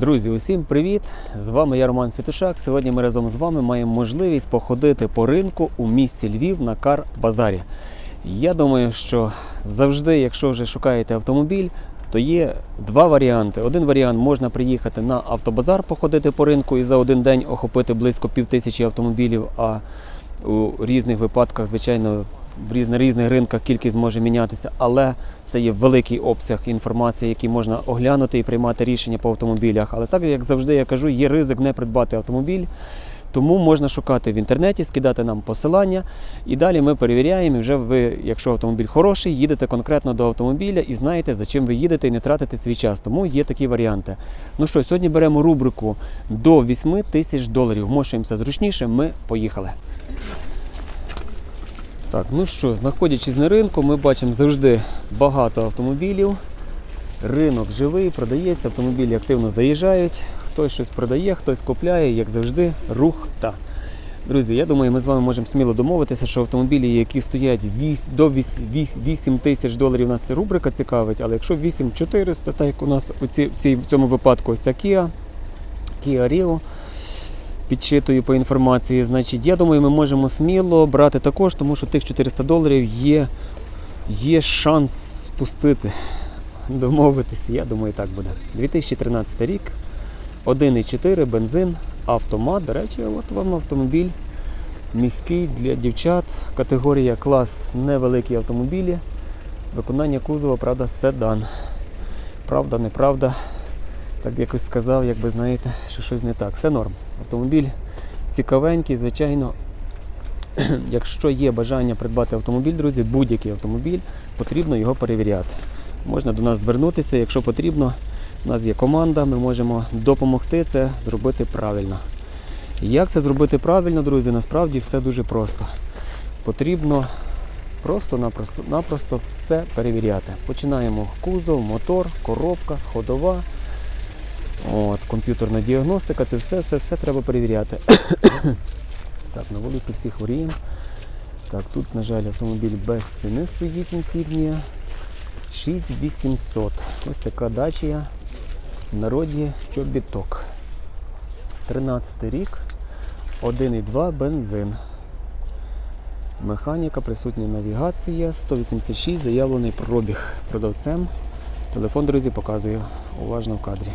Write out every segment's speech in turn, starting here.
Друзі, усім привіт! З вами я Роман Святушак. Сьогодні ми разом з вами маємо можливість походити по ринку у місті Львів на кар-базарі. Я думаю, що завжди, якщо вже шукаєте автомобіль, то є два варіанти. Один варіант можна приїхати на автобазар, походити по ринку і за один день охопити близько півтисячі автомобілів, а у різних випадках, звичайно, в різних, різних ринках кількість може мінятися, але це є великий обсяг інформації, який можна оглянути і приймати рішення по автомобілях. Але так як завжди я кажу, є ризик не придбати автомобіль. Тому можна шукати в інтернеті, скидати нам посилання, і далі ми перевіряємо. І вже ви, якщо автомобіль хороший, їдете конкретно до автомобіля і знаєте, за чим ви їдете, і не тратите свій час. Тому є такі варіанти. Ну що, сьогодні беремо рубрику до 8 тисяч доларів. Вмошуємося зручніше. Ми поїхали. Так, ну що, знаходячись на ринку, ми бачимо завжди багато автомобілів. Ринок живий, продається, автомобілі активно заїжджають. Хтось щось продає, хтось купляє, як завжди, рух та. Друзі, я думаю, ми з вами можемо сміло домовитися, що автомобілі, які стоять вісь- до 8 тисяч доларів, нас ця рубрика цікавить, але якщо 8400, так як у нас у ці, в цьому випадку ось ця Kia, Kia Rio, підчитую по інформації, значить, я думаю, ми можемо сміло брати також, тому що тих 400 доларів є, є шанс спустити, домовитися. Я думаю, так буде. 2013 рік, 1,4 бензин, автомат. До речі, от вам автомобіль міський для дівчат. Категорія клас невеликі автомобілі. Виконання кузова, правда, седан. Правда, неправда. Так якось сказав, якби знаєте, що щось не так. Все норм. Автомобіль цікавенький, звичайно. Якщо є бажання придбати автомобіль, друзі, будь-який автомобіль, потрібно його перевіряти. Можна до нас звернутися, якщо потрібно. У нас є команда, ми можемо допомогти це зробити правильно. Як це зробити правильно, друзі? Насправді все дуже просто. Потрібно просто-напросто напросто все перевіряти. Починаємо кузов, мотор, коробка, ходова. От, комп'ютерна діагностика, це все, все, все треба перевіряти. так, на вулиці всі хворіємо. Так, тут, на жаль, автомобіль без ціни стоїть інсігнія. 6800. Ось така дачія. В народі чобіток. 13 рік. 1,2 бензин. Механіка, присутня навігація, 186 заявлений пробіг продавцем. Телефон, друзі, показую уважно в кадрі.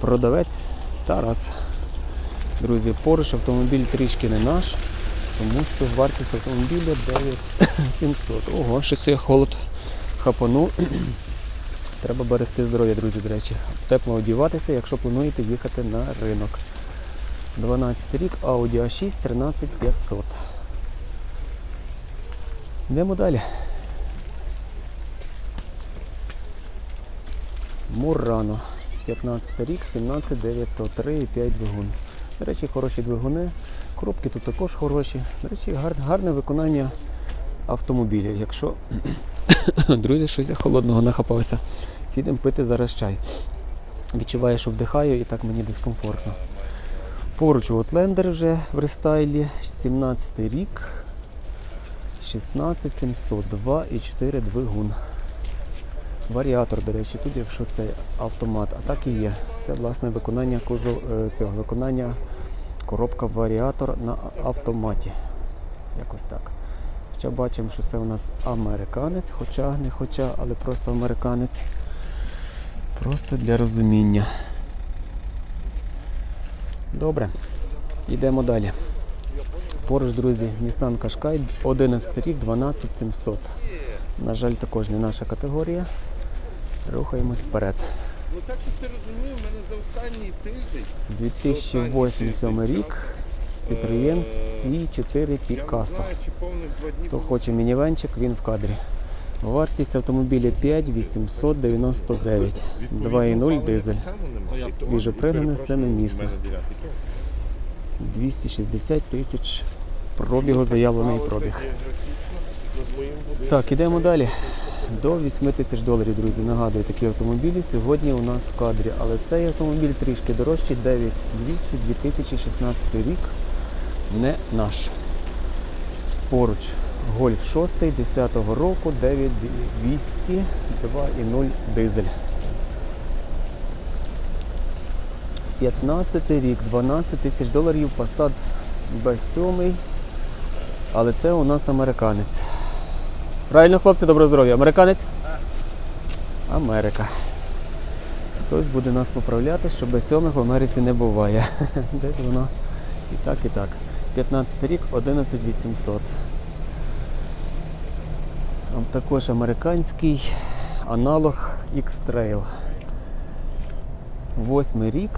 Продавець Тарас. Друзі, Porsche автомобіль трішки не наш, тому що вартість автомобіля 9700. Ого, щось я холод хапану. Треба берегти здоров'я, друзі, до речі. Тепло одіватися, якщо плануєте їхати на ринок. 12 рік, Audi A6 13500. Йдемо далі. Мурано. 15 рік, 17900, 3,5 двигун. До речі, хороші двигуни. Коробки тут також хороші. До речі, гар, гарне виконання автомобіля. Якщо друзі, щось я холодного нахапався. Підемо пити зараз чай. Відчуваю, що вдихаю і так мені дискомфортно. Поруч Outlander вже в рестайлі, 17 рік, 16702 і 4 двигун. Варіатор, до речі, тут, якщо це автомат, а так і є. Це власне виконання кузов е, цього виконання коробка варіатор на автоматі. Якось так. Хоча бачимо, що це у нас американець, хоча не хоча, але просто американець. Просто для розуміння. Добре, йдемо далі. Поруч, друзі, Nissan Qashqai 11 рік, 12700. На жаль, також не наша категорія. Рухаємось вперед. Ну так, щоб ти розумів, в мене за останній тиждень 2008-2007 рік. Citroën C4 я Picasso. Хто хоче мінівенчик, він в кадрі. Вартість автомобіля 5899. 2.0 дизель. Свіжо пригнане, семимісне. 260 тисяч пробігу заявлений пробіг. Так, ідемо далі. До 8 тисяч доларів, друзі. Нагадую, такі автомобілі сьогодні у нас в кадрі. Але цей автомобіль трішки дорожчий, 9200 2016 рік. Не наш. Поруч Гольф 6 10-го року 9200 2.0 дизель. 15 рік, 12 тисяч доларів, Passat B7. Але це у нас американець. Правильно, хлопці, доброго здоров'я. Американець? Америка. Хтось буде нас поправляти, що B7 в Америці не буває. Десь воно і так, і так. 15 рік, 11800. Там також американський аналог X-Trail. Восьмий рік.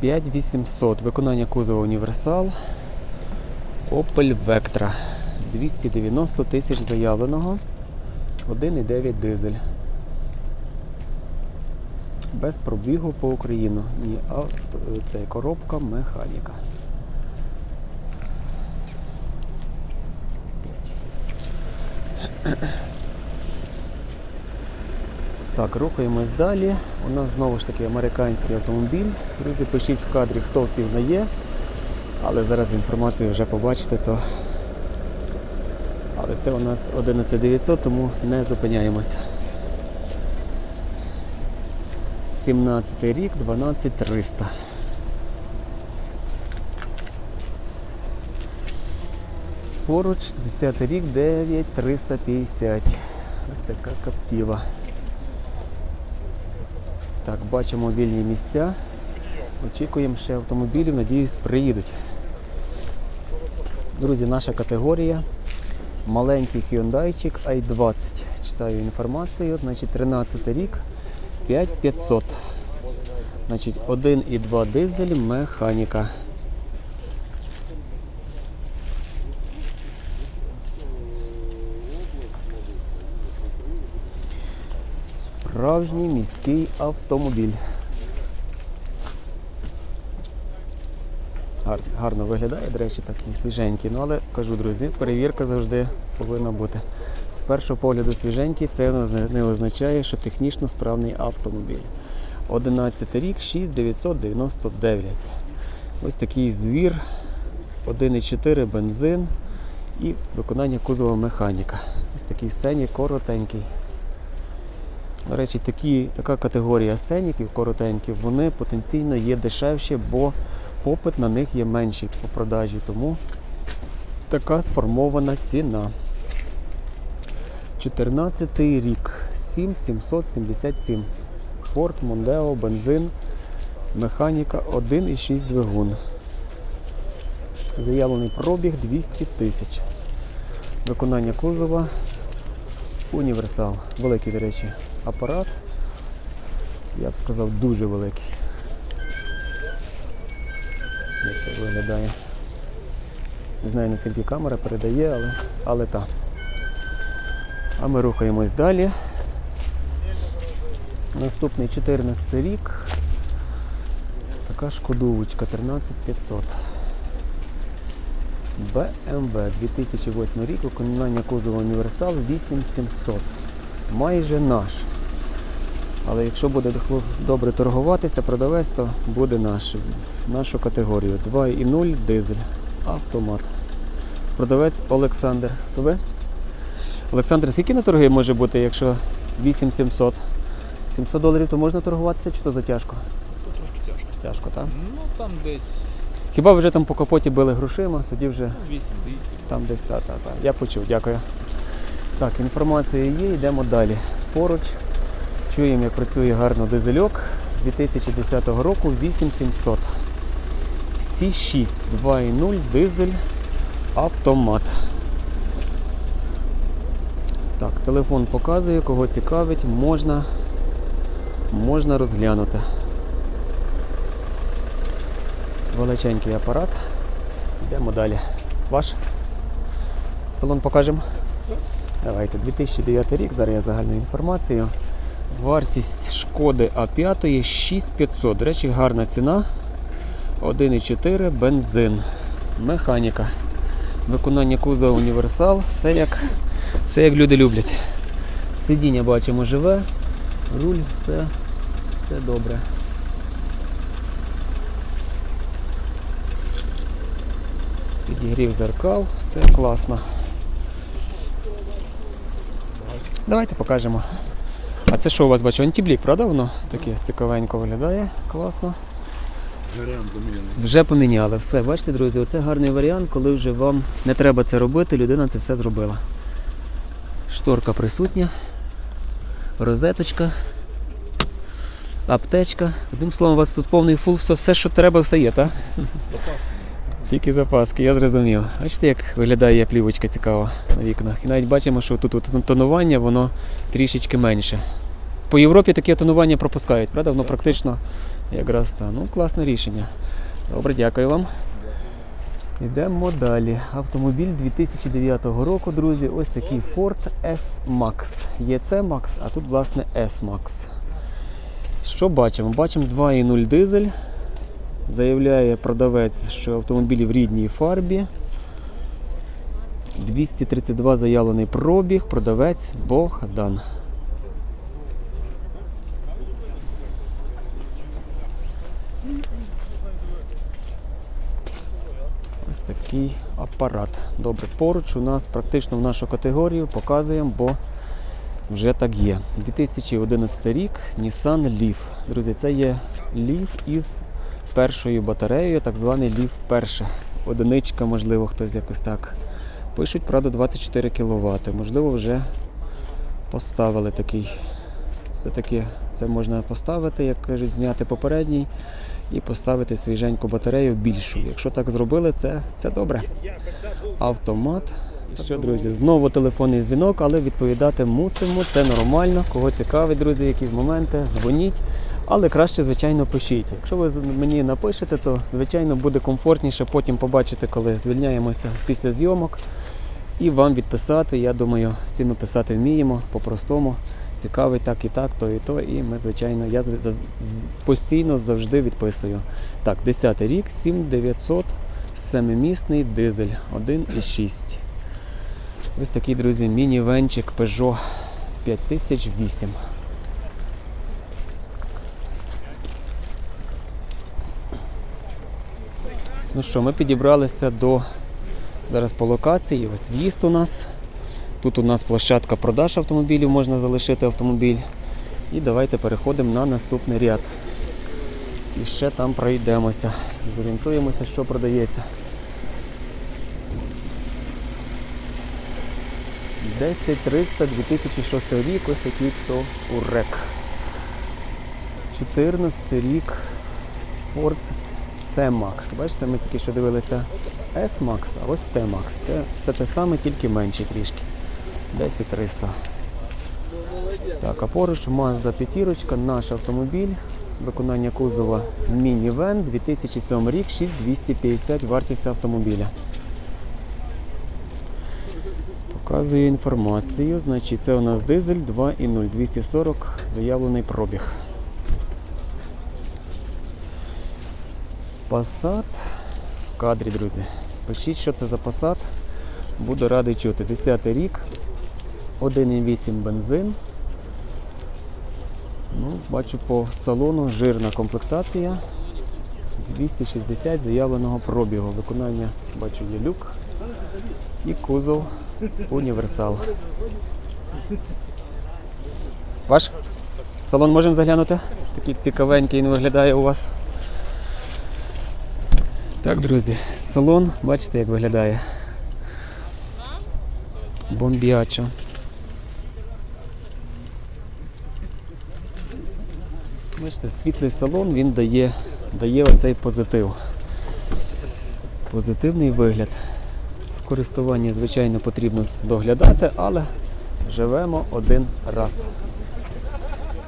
5800. Виконання кузова універсал. Opel Vectra. 290 тисяч заявленого. 1,9 дизель. Без пробігу по Україну. Ні, авто, це коробка механіка. Так, рухаємось далі. У нас знову ж таки американський автомобіль. Друзі, пишіть в кадрі, хто впізнає. Але зараз інформацію вже побачите, то. Це у нас 11900, тому не зупиняємося. 17 рік, 12300. Поруч 10 рік 9350. Ось така каптіва. Так, бачимо вільні місця. Очікуємо ще автомобілів, надіюсь, приїдуть. Друзі, наша категорія. Маленький Hyundai i20. Читаю інформацію. Значить, 13 рік, 5500. Значить, 1,2 дизель, механіка. Справжній міський автомобіль. Гар, гарно виглядає, до речі, такий свіженький. Ну, але кажу, друзі, перевірка завжди повинна бути. З першого погляду свіженький, це не означає, що технічно справний автомобіль. 11 рік, 6999. Ось такий звір, 1,4 бензин і виконання кузова механіка. Ось такий сцені коротенький. До речі, такі, така категорія сценіків коротеньких, вони потенційно є дешевші, бо попит на них є менший по продажі, тому така сформована ціна. 14 рік, 7777. Ford Mondeo, бензин, механіка 1,6 двигун. Заявлений пробіг 200 тисяч. Виконання кузова універсал. Великий, до речі, апарат. Я б сказав, дуже великий. Як це виглядає. Не знаю, наскільки камера передає, але, але так. А ми рухаємось далі. Наступний 14 рік. Така шкодувочка 13500. BMW 2008 рік, виконання кузова універсал 8700. Майже наш. Але якщо буде добре торгуватися, продавець, то буде наш. Нашу категорію. 2,0 дизель. Автомат. Продавець Олександр. То ви? Олександр, скільки на торги може бути, якщо 8700? 700 доларів, то можна торгуватися чи то затяжко? То трошки тяжко. Тяжко, так? Ну там десь Хіба ви вже там по капоті били грошима, тоді вже 8 200. там десь та, та, та. Я почув, дякую. Так, інформація є, йдемо далі. Поруч чуємо, як працює гарно дизельок 2010 року 8700. Сі6 2.0 дизель автомат. Так, телефон показує, кого цікавить, можна, можна розглянути. Величенький апарат. Йдемо далі. Ваш? Салон покажемо? Давайте, 2009 рік, зараз я загальну інформацію. Вартість шкоди А5 є 6500. До речі, гарна ціна. 1,4 бензин. Механіка. Виконання кузова універсал. Все як, все як люди люблять. Сидіння бачимо живе, руль, все, все добре. Підігрів зеркал, все класно. Давайте покажемо. Це що у вас бачу? Антиблік, правда воно? Таке цікавенько виглядає. Класно. Варіант замінений. Вже поміняли. Все, бачите, друзі, оце гарний варіант, коли вже вам не треба це робити, людина це все зробила. Шторка присутня, розеточка, аптечка. Одним словом, у вас тут повний фул, все, що треба, все є, так? Тільки запаски, я зрозумів. Бачите, як виглядає плівочка цікава на вікнах. І навіть бачимо, що тут от тонування воно трішечки менше. По Європі таке тонування пропускають, правда? Воно практично якраз це. Ну, класне рішення. Добре, дякую вам. Йдемо далі. Автомобіль 2009 року, друзі. Ось такий Ford S-Max. Є це Max, а тут, власне, S-Max. Що бачимо? Бачимо 2.0 дизель. Заявляє продавець, що автомобіль в рідній фарбі. 232 заявлений пробіг, продавець Богдан. Ось такий апарат. Добре, поруч у нас практично в нашу категорію показуємо, бо вже так є. 2011 рік Nissan Leaf. Друзі, це є Leaf із першою батареєю, так званий Leaf перша. Одиничка, можливо, хтось якось так. Пишуть, правда, 24 кВт. Можливо, вже поставили такий. Все-таки це можна поставити, як кажуть, зняти попередній і поставити свіженьку батарею більшу. Якщо так зробили, це, це добре. Автомат. Що, друзі, знову телефонний дзвінок, але відповідати мусимо. Це нормально. Кого цікавить, друзі, якісь моменти, дзвоніть. Але краще, звичайно, пишіть. Якщо ви мені напишете, то звичайно буде комфортніше потім побачити, коли звільняємося після зйомок. І вам відписати. Я думаю, всі ми писати вміємо по-простому. Цікавий так і так, то і то. І ми, звичайно, я постійно завжди відписую. Так, 10 рік, 7900, семимісний дизель 1,6. Ось такий, друзі, міні-венчик Peugeot 5008. Ну що, ми підібралися до зараз по локації. Ось в'їзд у нас. Тут у нас площадка продаж автомобілів, можна залишити автомобіль. І давайте переходимо на наступний ряд. І ще там пройдемося. Зорієнтуємося, що продається. 10300 2006 рік, ось такий то урек. 14 рік Ford C-Max. Бачите, ми тільки що дивилися S-Max, а ось C-Max. Це все те саме, тільки менше трішки. 10300. Так, а поруч Mazda 5, наш автомобіль. Виконання кузова Minivan 2007 рік, 6250 вартість автомобіля. Показує інформацію. Значить, це у нас дизель 2.0 240 заявлений пробіг. Passat в кадрі, друзі. Пишіть, що це за Passat. Буду радий чути. 10 рік, 1,8 бензин. Ну, бачу по салону жирна комплектація. 260 заявленого пробігу. Виконання бачу є люк і кузов універсал. Ваш? Салон можемо заглянути? Такий цікавенький він виглядає у вас. Так, друзі, салон, бачите, як виглядає. Бомбіачо. Бачите, світлий салон, він дає, дає оцей позитив. Позитивний вигляд. В користуванні, звичайно, потрібно доглядати, але живемо один раз.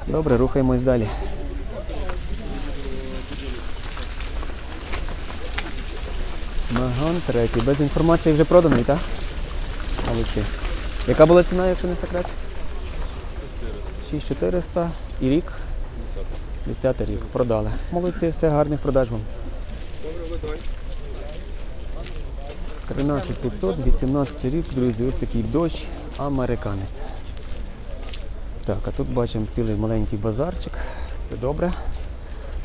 Добре, рухаємось далі. Маган третій. Без інформації вже проданий, так? Молодці. Яка була ціна, якщо не секрет? 6400 і рік? 10 рік. Продали. Молодці, все гарних продаж вам. 13500, 18 рік, друзі, ось такий дощ американець. Так, а тут бачимо цілий маленький базарчик. Це добре.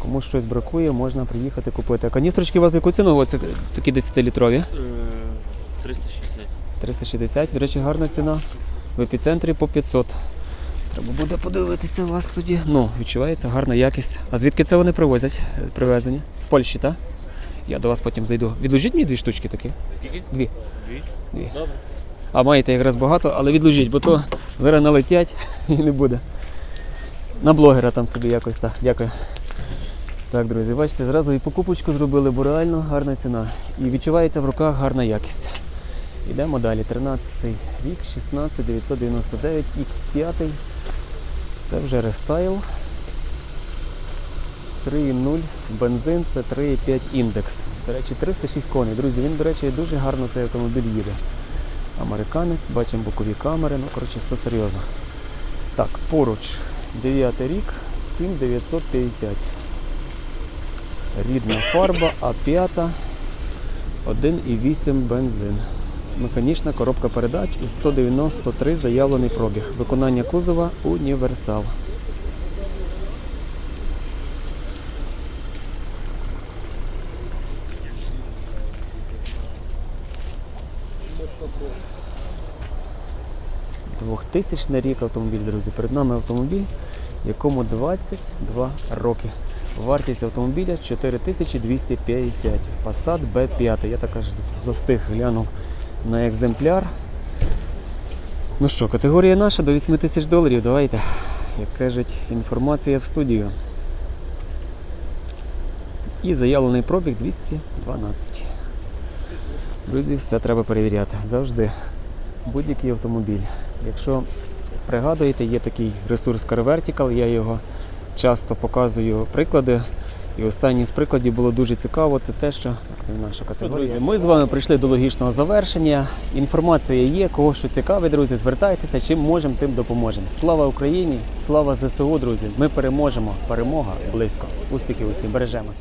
Кому щось бракує, можна приїхати купити. А каністрочки у вас яку ціну? Оце такі 10-літрові? Е, 360. 360, до речі, гарна ціна. В епіцентрі по 500. Треба буде подивитися у вас тоді. Ну, відчувається гарна якість. А звідки це вони привозять? е, Привезені? З Польщі, так? Я до вас потім зайду. Відложіть мені дві штучки такі. Скільки? Дві. Дві. Дві. Добре. А маєте якраз багато, але відложіть, бо то зараз налетять і не буде. На блогера там собі якось так. Дякую. Так, друзі, бачите, зразу і покупочку зробили, бо реально гарна ціна. І відчувається в руках гарна якість. Йдемо далі. 13 рік, 16 999, X5. Це вже рестайл. 3.0 бензин, це 3.5 індекс. До речі, 306 коней. Друзі, він, до речі, дуже гарно цей автомобіль їде. Американець, бачимо бокові камери, ну коротше, все серйозно. Так, поруч 9 рік, 7950. Рідна фарба, А5, 1,8 бензин. Механічна коробка передач і 193 заявлений пробіг. Виконання кузова універсал. Двохтисячний рік автомобіль, друзі. Перед нами автомобіль, якому 22 роки. Вартість автомобіля 4250. Passat B5. Я так аж застиг, глянув на екземпляр. Ну що, категорія наша до 8 тисяч доларів. Давайте. Як кажуть, інформація в студію. І заявлений пробіг 212. Друзі, все треба перевіряти. Завжди. Будь-який автомобіль. Якщо пригадуєте, є такий ресурс Car Vertical, я його часто показую приклади. І останній з прикладів було дуже цікаво. Це те, що так, не наша категорія. Друзі, ми з вами прийшли до логічного завершення. Інформація є, кого що цікавить, друзі. Звертайтеся, чим можемо, тим допоможемо. Слава Україні! Слава ЗСУ, друзі! Ми переможемо. Перемога близько. Успіхів усім, бережемось.